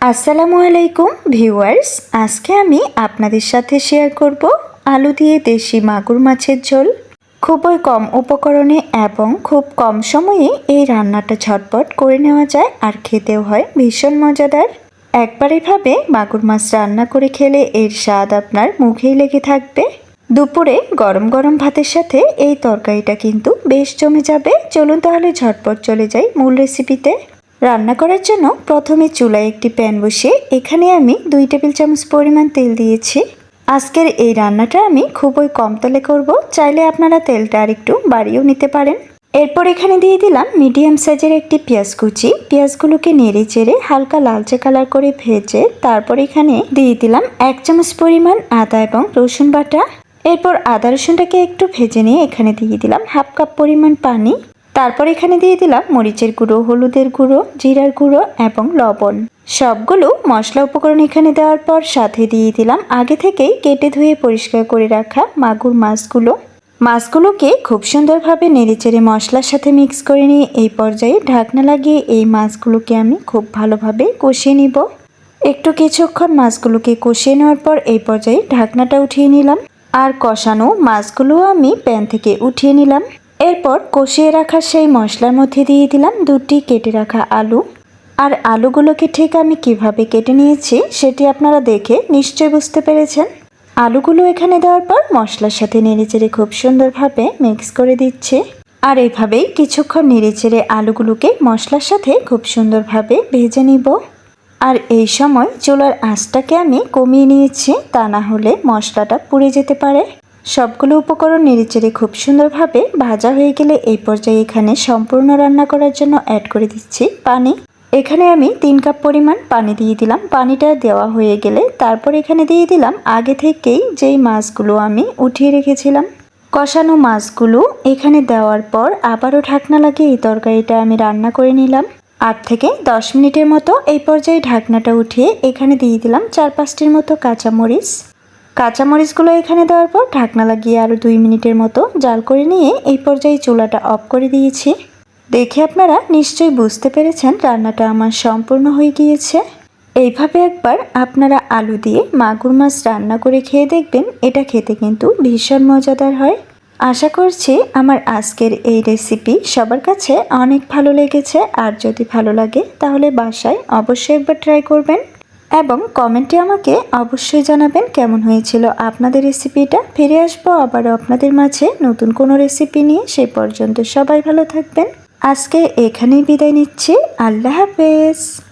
আসসালামু আলাইকুম, ভিউয়ার্স। আজকে আমি আপনাদের সাথে শেয়ার করব আলু দিয়ে দেশি মাগুর মাছের ঝোল। খুবই কম উপকরণে এবং খুব কম সময়ে এই রান্নাটা ঝটপট করে নেওয়া যায় আর খেতেও হয় ভীষণ মজাদার। একবার এভাবে মাগুর মাছ রান্না করে খেলে এর স্বাদ আপনার মুখেই লেগে থাকবে। দুপুরে গরম গরম ভাতের সাথে এই তরকারিটা কিন্তু বেশ জমে যাবে। চলুন তাহলে ঝটপট চলে যাই মূল রেসিপিতে রান্না করার জন্য প্রথমে চুলায় একটি প্যান বসিয়ে এখানে আমি দুই টেবিল চামচ পরিমাণ তেল দিয়েছি। আজকের এই রান্নাটা আমি খুবই কম তেলে করব, চাইলে আপনারা তেলটা আর একটু বাড়িয়েও নিতে পারেন। এরপর এখানে দিয়ে দিলাম মিডিয়াম সাইজের একটি পেঁয়াজ কুচি। পেঁয়াজগুলোকে নেড়ে চেড়ে হালকা লালচে কালার করে ভেজে তারপর এখানে দিয়ে দিলাম এক চামচ পরিমাণ আদা এবং রসুন বাটা। এরপর আদা রসুনটাকে একটু ভেজে নিয়ে এখানে দিয়ে দিলাম হাফ কাপ পরিমাণ পানি। তারপর এখানে দিয়ে দিলাম মরিচের গুঁড়ো, হলুদের গুঁড়ো, জিরার গুঁড়ো এবং লবণ। সবগুলো মশলা উপকরণ এখানে দেওয়ার পর সাথে দিয়ে দিলাম আগে থেকেই কেটে ধুয়ে পরিষ্কার করে রাখা মাগুর মাছগুলো। মাছগুলোকে খুব সুন্দরভাবে নেড়েচেড়ে মশলার সাথে মিক্স করে নিয়ে এই পর্যায়ে ঢাকনা লাগিয়ে এই মাছগুলোকে আমি খুব ভালোভাবে কষিয়ে নিব। একটু কিছুক্ষণ মাছগুলোকে কষিয়ে নেওয়ার পর এই পর্যায়ে ঢাকনাটা উঠিয়ে নিলাম। আর কষানো মাছগুলো আমি প্যান থেকে উঠিয়ে নিলাম। এরপর কষিয়ে রাখা সেই মশলার মধ্যে দিয়ে দিলাম দুটি কেটে রাখা আলু। আর আলুগুলোকে ঠিক আমি কীভাবে কেটে নিয়েছি সেটি আপনারা দেখে নিশ্চয় বুঝতে পেরেছেন। আলুগুলো এখানে দেওয়ার পর মশলার সাথে নেড়েচেড়ে খুব সুন্দরভাবে মিক্স করে দিচ্ছে। আর এইভাবেই কিছুক্ষণ নেড়েচেড়ে আলুগুলোকে মশলার সাথে খুব সুন্দরভাবে ভেজে নিব। আর এই সময় চুলার আঁচটাকে আমি কমিয়ে নিয়েছি, তা না হলে মশলাটা পুড়ে যেতে পারে। সবগুলো উপকরণ নেড়েচেড়ে খুব সুন্দরভাবে ভাজা হয়ে গেলে এই পর্যায়ে এখানে সম্পূর্ণ রান্না করার জন্য অ্যাড করে দিচ্ছি পানি। এখানে আমি তিন কাপ পরিমাণ পানি দিয়ে দিলাম। পানিটা দেওয়া হয়ে গেলে তারপর এখানে দিয়ে দিলাম আগে থেকেই যেই মাছগুলো আমি উঠিয়ে রেখেছিলাম। কষানো মাছগুলো এখানে দেওয়ার পর আবারও ঢাকনা লাগিয়ে এই তরকারিটা আমি রান্না করে নিলাম। আট থেকে দশ মিনিটের মতো এই পর্যায়ে ঢাকনাটা উঠিয়ে এখানে দিয়ে দিলাম চার পাঁচটির মতো কাঁচামরিচ। কাঁচামরিচগুলো এখানে দেওয়ার পর ঢাকনা লাগিয়ে আরও দুই মিনিটের মতো জাল করে নিয়ে এই পর্যায়ে চুলাটা অফ করে দিয়েছি। দেখে আপনারা নিশ্চয়ই বুঝতে পেরেছেন রান্নাটা আমার সম্পূর্ণ হয়ে গিয়েছে। এইভাবে একবার আপনারা আলু দিয়ে মাগুর মাছ রান্না করে খেয়ে দেখবেন, এটা খেতে কিন্তু ভীষণ মজাদার হয়। আশা করছি আমার আজকের এই রেসিপি সবার কাছে অনেক ভালো লেগেছে। আর যদি ভালো লাগে তাহলে বাসায় অবশ্যই একবার ট্রাই করবেন। এবং কমেন্টে আমাকে অবশ্যই জানাবেন কেমন হয়েছিল আপনাদের রেসিপিটা। ফিরে আসব আবারও আপনাদের মাঝে নতুন কোনো রেসিপি নিয়ে। সেই পর্যন্ত সবাই ভালো থাকবেন। আজকে এখানেই বিদায় নিচ্ছি। আল্লাহ হাফেজ।